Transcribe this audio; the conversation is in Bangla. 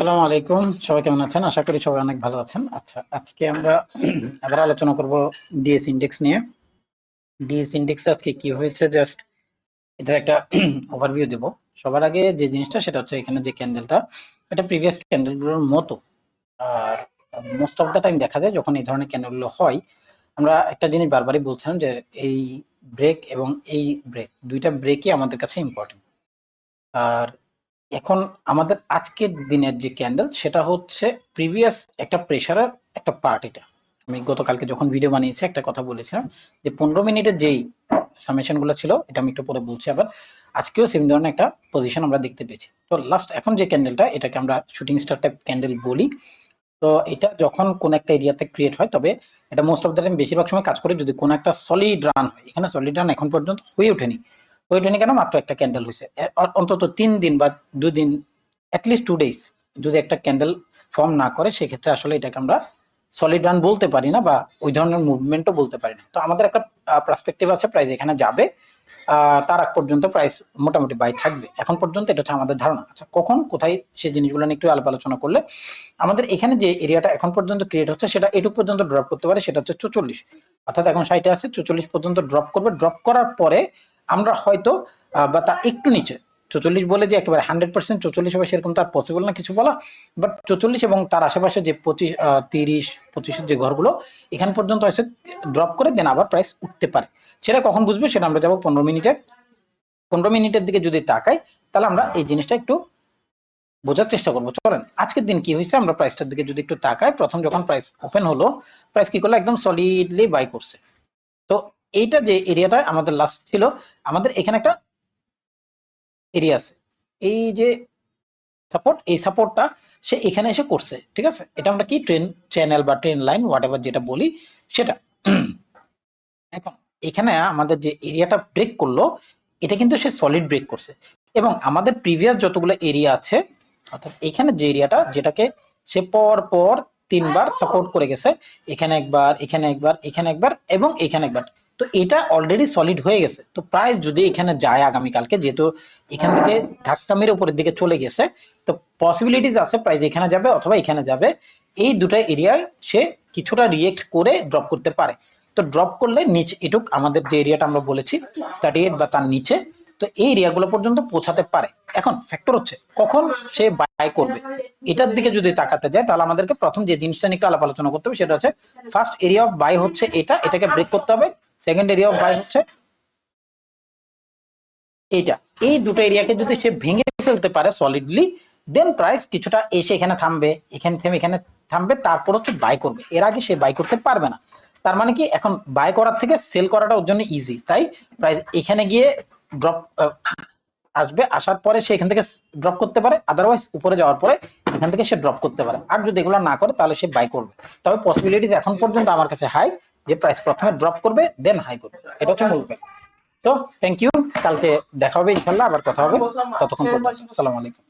আসসালামু আলাইকুম। সবাই কেমন আছেন? আশা করি সবাই অনেক ভালো আছেন। আচ্ছা আজকে আমরা আবার আলোচনা করব ডিএস ইন্ডেক্স নিয়ে। ডিএস ইন্ডেক্স আজকে কি হয়েছে? জাস্ট এটার একটা ওভারভিউ দেব। সবার আগে যে জিনিসটা, সেটা হচ্ছে এখানে যে ক্যান্ডেলটা, এটা প্রিভিয়াস ক্যান্ডেলগুলোর মতো। আর মোস্ট অফ দ্য টাইম দেখা যায় যখন এই ধরনের ক্যান্ডেলগুলো হয়, আমরা একটা জিনিস বারবারই বলছিলাম যে এই ব্রেক এবং এই ব্রেক দুইটা ব্রেকই আমাদের কাছে ইম্পর্টেন্ট আর এখন আমাদের আজকের দিনের যে ক্যান্ডেল সেটা হচ্ছে প্রিভিয়াস একটা প্রেশারের একটা পার্ট এটা। আমি গতকালকে যখন ভিডিও বানিয়েছি, একটা কথা বলেছিলাম যে পনেরো মিনিটের যেই সামেশনগুলো ছিল, এটা আমি একটু পরে বলছি আবার। আজকেও সেম ধরনের একটা পজিশন আমরা দেখতে পেয়েছি। তো লাস্ট এখন যে ক্যান্ডেলটা এটাকে আমরা শুটিং স্টার টাইপ ক্যান্ডেল বলি। তো এটা যখন কোন একটা এরিয়াতে ক্রিয়েট হয়, তবে এটা মোস্ট অফ দ্য টাইম বেশিরভাগ সময় কাজ করে যদি কোনো একটা সলিড রান হয়। এখানে সলিড রান এখন পর্যন্ত হয়ে ওঠেনি। ওঠেনি কেন মাত্র একটা ক্যান্ডেল হয়েছে অন্তত তিন দিন বা দুদিন অ্যাটলিস্ট টু ডেজ যদি একটা ক্যান্ডেল ফর্ম না করে, সেক্ষেত্রে আসলে এটাকে আমরা সলিড রান বলতে পারি না বা ওই ধরনের মুভমেন্টও বলতে পারি না। তো আমাদের একটা পার্সপেক্টিভ আছে প্রাইস এখানে যাবে তার আগ পর্যন্ত প্রাইস মোটামুটি বাই থাকবে। এখন পর্যন্ত এটা হচ্ছে আমাদের ধারণা। আচ্ছা কখন, কোথায় সেই জিনিসগুলো নিয়ে একটু আলাপ আলোচনা করলে আমাদের এখানে যে এরিয়াটা এখন পর্যন্ত ক্রিয়েট হচ্ছে, সেটা এটুকু পর্যন্ত ড্রপ করতে পারে, সেটা হচ্ছে চৌচল্লিশ। অর্থাৎ এখন সাইটে আছে, চৌচল্লিশ পর্যন্ত ড্রপ করবে। ড্রপ করার পরে আমরা হয়তো বা তার একটু নিচে, চৌচল্লিশ বলে যে একেবারে হান্ড্রেড পার্সেন্ট চৌচল্লিশ হবে সেরকম তার পসিবল না কিছু বলা বাট চৌচল্লিশ এবং তার আশেপাশে যে পঁচিশ তিরিশ, পঁচিশের যে ঘরগুলো, এখান পর্যন্ত এসে ড্রপ করে দেন আবার প্রাইস উঠতে পারে। সেটা কখন বুঝবে সেটা আমরা যাব পনেরো মিনিটে পনেরো মিনিটের দিকে যদি তাকাই, তাহলে আমরা এই জিনিসটা একটু বোঝার চেষ্টা করব। চলেন, আজকের দিন কি হয়েছে? আমরা প্রাইসটার দিকে যদি একটু তাকাই, প্রথম যখন প্রাইস ওপেন হলো প্রাইস কি করল? একদম সলিডলি বাই করছে। তো এইটা যে এরিয়াটা আমাদের লাস্ট ছিল, আমাদের এখানে একটা এরিয়া আছে। এই যে সাপোর্ট এই সাপোর্টটা সে এখানে এসে করছে, ঠিক আছে? এটা আমরা কি ট্রেন চ্যানেল বা ট্রেন লাইন হোয়াট এভার যেটা বলি, সেটা। এখন এখানে আমাদের যে এরিয়াটা ব্রেক করল, এটা কিন্তু সে সলিড ব্রেক করছে। এবং আমাদের প্রিভিয়াস যতগুলো এরিয়া আছে, অর্থাৎ এখানে যে এরিয়াটা যেটাকে সে পর পর তিনবার সাপোর্ট করে গেছে, এখানে একবার এখানে একবার এখানে একবার, এবং এখানে একবার। তো এটা অলরেডি সলিড হয়ে গেছে। তো প্রাইস যদি এখানে যায় আগামীকালকে, যেহেতু এখান থেকে ধাক্কা মেরে উপরের দিকে চলে গেছে, তো পসিবিলিটিস আছে প্রাইস এখানে যাবে অথবা এখানে যাবে। এই দুটা এরিয়ায় সে কিছুটা রিয়েক্ট করে ড্রপ করতে পারে। তো ড্রপ করলে নিচে এটুক আমাদের যে এরিয়াটা আমরা বলেছি থার্টি এইট বা তার নিচে, তো এই এরিয়াগুলো পর্যন্ত পৌঁছাতে পারে। এখন ফ্যাক্টর হচ্ছে কখন সে বাই করবে। এটার দিকে যদি তাকাতে যায়, তাহলে আমাদেরকে প্রথম যে জিনিসটা নিয়ে আলাপ আলোচনা করতে হবে, সেটা হচ্ছে ফার্স্ট এরিয়া অফ বাই হচ্ছে এটা, এটাকে ব্রেক করতে হবে। সেকেন্ড এরিয়া অফ বাই হচ্ছে এইটা। এই দুটো এরিয়াকে যদি সে ভেঙে ফেলতে পারে সলিডলি দেন প্রাইস কিছুটা এসে এখানে থামবে, এখানে থেমে এখানে থামবে, তারপর হচ্ছে বাই করবে। এর আগে সে বাই করতে পারবে না। তার মানে কি, এখন বাই করার থেকে সেল করাটা ওর জন্য ইজি তাই প্রাইস এখানে গিয়ে ড্রপ আসবে, আসার পরে সে এখান থেকে ড্রপ করতে পারে। আদারওয়াইজ উপরে যাওয়ার পরে এখান থেকে সে ড্রপ করতে পারে। আর যদি এগুলো না করে, তাহলে সে বাই করবে। তবে পসিবিলিটিস এখন পর্যন্ত আমার কাছে হাই যে প্রাইস প্রথমে ড্রপ করবে দেন হাই করবে। এটা হচ্ছে মূল ব্যাপার। তো থ্যাংক ইউ কালকে দেখা হবে ইনশাল্লাহ আবার কথা হবে। ততক্ষণ পর্যন্ত। আসসালামু আলাইকুম।